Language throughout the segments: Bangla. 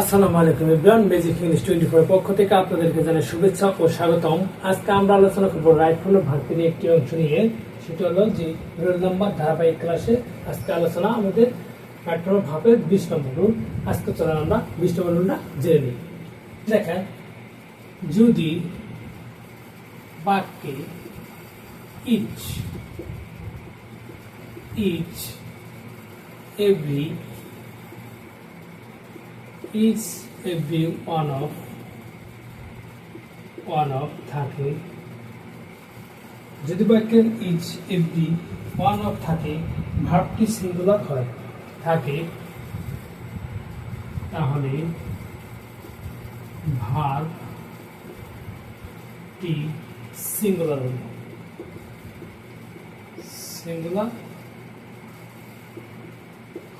আসসালামু আলাইকুম Ibran magic English twenty four পক্ষ থেকে আপনাদেরকে জানাই শুভেচ্ছা ও স্বাগতম। আজকে আমরা আলোচনা করব রাইট ফোনের ভাগকে নিয়ে একটি অংশ নিয়ে। সেটা হলো যে রোল নাম্বার ধারাবাহিক ক্লাসে আজকে আলোচনা আমাদের রাইট ফোনের ভাবের বিশ নম্বর রুল। আজকে চলেন আমরা বিশ নম্বর রুলটা জেনে নিই। দেখেন, যদি বাক্যে each each every each every one of one of থাকে যদি বাক্যের ইচ এভরি ওয়ান অফ থাকে ভার্বটি সিঙ্গুলার হয়, থাকে, তাহলে ভার্বটি সিঙ্গুলার হল। সিঙ্গুলার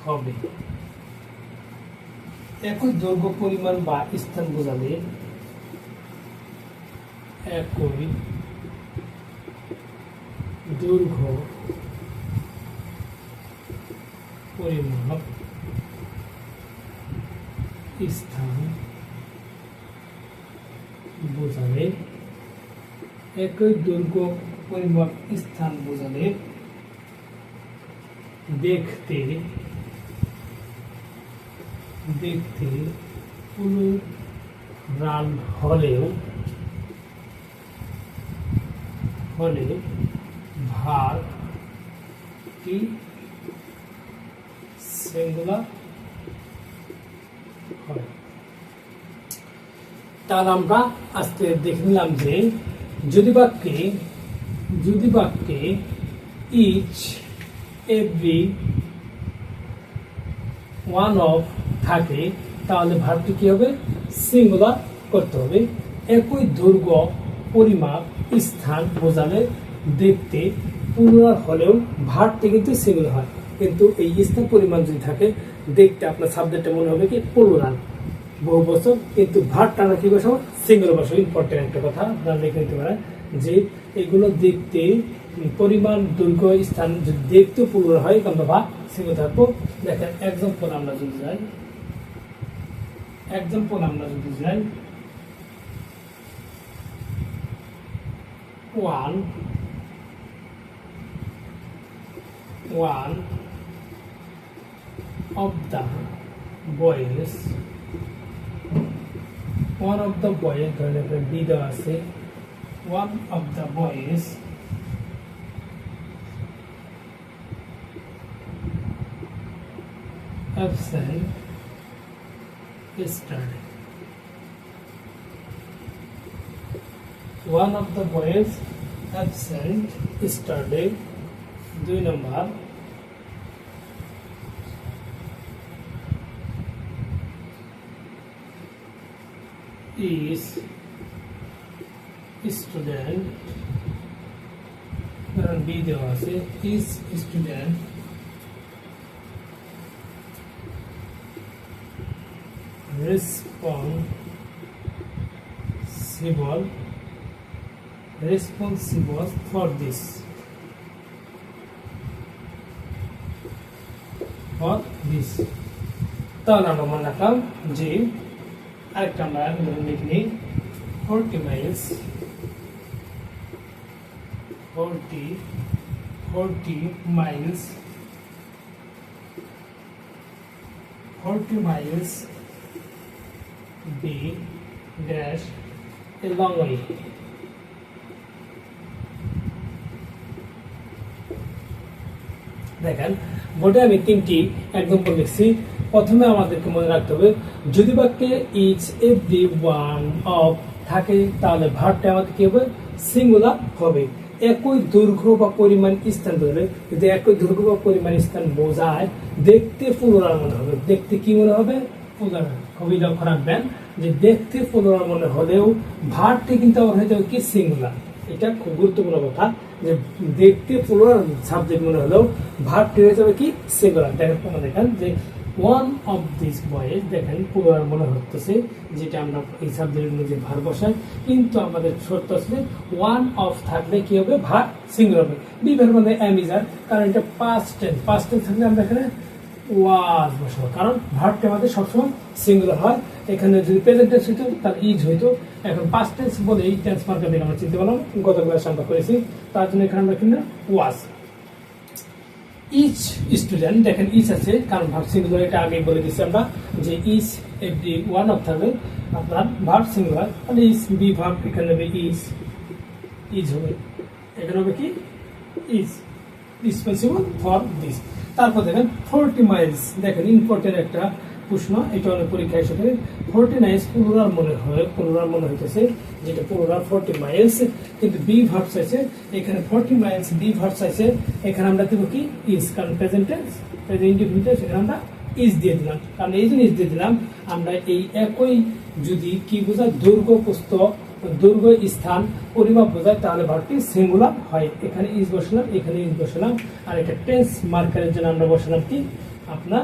হবে। একই দৈর্ঘ্য পরিমাণ বা স্থান বোঝালে একই দৈর্ঘ্য পরিমাপ স্থান বোঝালে একই দৈর্ঘ্য পরিমাপ স্থান বোঝালে দেখতে দেখতে পুরো রান হলেও, হলে ভার কি সিঙ্গুলার হয়? তার আমরা আজকে দেখে নিলাম যে যদি বাক্যে যদি বাক্যে ইচ এভরি ওয়ান অফ থাকে, তাহলে ভার্বটি কি হবে? সিঙ্গুলার করতে হবে। একই দৈর্ঘ্য পরিমাপ, স্থান বোঝালে দেখতে পুনরার হলেও ভার্বটি কিন্তু সিঙ্গুলার হয়। কিন্তু এই স্থান পরিমাণ যদি থাকে দেখতে আপনার সাবজেক্টে মনে হবে কি? পুনরান বহু বছর কিন্তু ভার্বটা আমরা কি বসাবো? সিঙ্গুলার বসাবো। ইম্পর্টেন্ট একটা কথা আপনারা দেখে নিতে পারেন যে এগুলো দেখতে পরিমাণ দৈর্ঘ্য, স্থান যদি দেখতে পুনরার হয়, আমরা ভাব সিঙ্গুলার থাকব। দেখেন এক্সাম্পল আমরা যদি যাই এক্সাম্পল আমরা যদি যাই, one one of the boys one of the boys ধরে বি দেওয়া আছে one of the boys absent yesterday one of the boys absent yesterday দুই নম্বর is student কারণ be is student responsible responsible for this. For this. তাহলে আমরা মনে রাখলাম যে আরেকটা আমরা ধরে লিখে নিই forty miles forty forty miles forty miles be dash a long way. দেখেন বোর্ডে আমি তিনটি একদম করে লিখছি। প্রথমে আমাদেরকে মনে রাখতে হবে, যদি বাক্যে ইচ এভরি ওয়ান অফ থাকে, তাহলে ভারটা আমাদের কি হবে? সিঙ্গুলার হবে। একই দৈর্ঘ্য বা পরিমাণ স্থান ধরে যদি একই দৈর্ঘ্য বা পরিমাণ স্থান বোঝায়, দেখতে পুনরার মনে হবে। দেখতে কি মনে হবে? পুনরার খুবই লক্ষ্য রাখবেন যে দেখতে পুনরার মনে হলেও ভার্বটি কিন্তু আমার হয়ে যাবে কি সিঙ্গুলার। এটা খুব গুরুত্বপূর্ণ কথা যে দেখতে পুনরার সাবজেক্ট মনে হলেও ভার্বটি হয়ে যাবে কি সিঙ্গুলার। দেখেন তোমরা দেখেন যে ওয়ান অফ দিস বয়েজ দেখেন পুনরার মনে হচ্ছে যেটা আমরা এই সাবজেক্টের মধ্যে ভার বসাই। কিন্তু আমাদের শর্ত আসলে ওয়ান অফ থাকলে কি হবে? ভার সিঙ্গুলার হবে। বিভার মানে অ্যামিজার কারণ এটা পাস্ট টেন্স পাস্ট টেন্স থাকলে আমরা এখানে ওয়াজ বসাবো। কারণ ভার্বটা আমাদের সবসময় সিঙ্গুলার হয়। এখানে যদি প্রেজেন্ট টেন্স হইতো তাহলে ইজ হইতো, এখন পাস্ট টেন্স বলে এই টেন্স মার্কার থেকে আমরা চিনতে পারলাম। গত ক্লাসে আমরা করেছি। তার জন্য এখানে আমরা কিনা ওয়াজ। ইচ স্টুডেন্ট দেখেন ইচ আছে, কারণ ভার্ব সিঙ্গুলার এটা আগে বলে দিচ্ছি আমরা, যে ইচ এভরি ওয়ান অফ থাকবে আপনার ভার্ব সিঙ্গুলার তাহলে ইচ বি ভার্ব এখানে হবে ইচ ইজ হবে। এখানে হবে কি? ইজ ডিসপেন্সিবল ফর দিস তারপর দেখেন ফোরটি মাইলস দেখেন ইম্পর্টেন্ট একটা প্রশ্ন, এটা অনেক পরীক্ষা এসে থাকে ফোরটি মাইলস পুনরার মনে হয়, পুনরার মনে হইতেছে যেটা পুনরার ফোরটি মাইলস কিন্তু বি ভার্ব চাইছে, এখানে ফোরটি মাইলস বি ভার্ব চাইছে, এখানে আমরা দেবো কি? ইজ কারণ প্রেজেন্ট টেন্স প্রেজেন্ট ইন্ডিফিনিট এখানে আমরা ইজ দিয়ে দিলাম। কারণ এই জন্য ইজ দিয়ে দিলাম, আমরা এই একই যদি কি বোঝা দুর্গ পুস্তক দুর্গ স্থান পরিমাপ বোঝায়, তাহলে ভার্বটি সিঙ্গুলার হয়। এখানে ইজ বসালাম, এখানে ইজ বসালাম, আর এটা টেন্স মার্কারের জন্য আমরা বসালাম কি? আপনার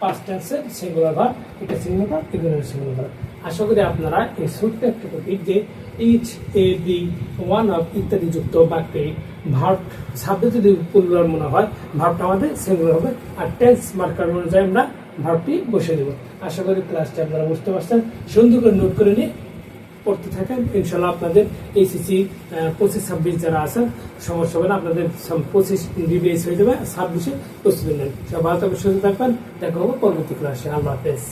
পাস্ট টেন্সের সিঙ্গুলার ভার্ব এটা সিঙ্গুলার ভার্ব এগুলো সিঙ্গুলার ভার্ব আশা করি আপনারা এই ছোট্ট একটা টপিক যে each a be one of ইত্যাদি যুক্ত বাক্যে ভার্ব শব্দ যদি পুনরার মনে হয়, ভার্বটা আমাদের সিঙ্গুলার হবে, আর টেন্স মার্কার অনুযায়ী আমরা ভার্বটি বসে দেবো। আশা করি ক্লাসটি আপনারা বুঝতে পারছেন। সুন্দর করে নোট করে নিয়ে পড়তে থাকেন ইনশাল্লাহ আপনাদের এইচএসসি পঁচিশ ছাব্বিশ যারা আছেন, সমস্যা হবে না, আপনাদের পঁচিশ ডিবিএস হয়ে যাবে, ছাব্বিশে প্রস্তুতি নেন। সব ভালো থাকবেন, সুস্থ থাকবেন, দেখা হবে পরবর্তী ক্লাসে আল্লাহ হাফেজ।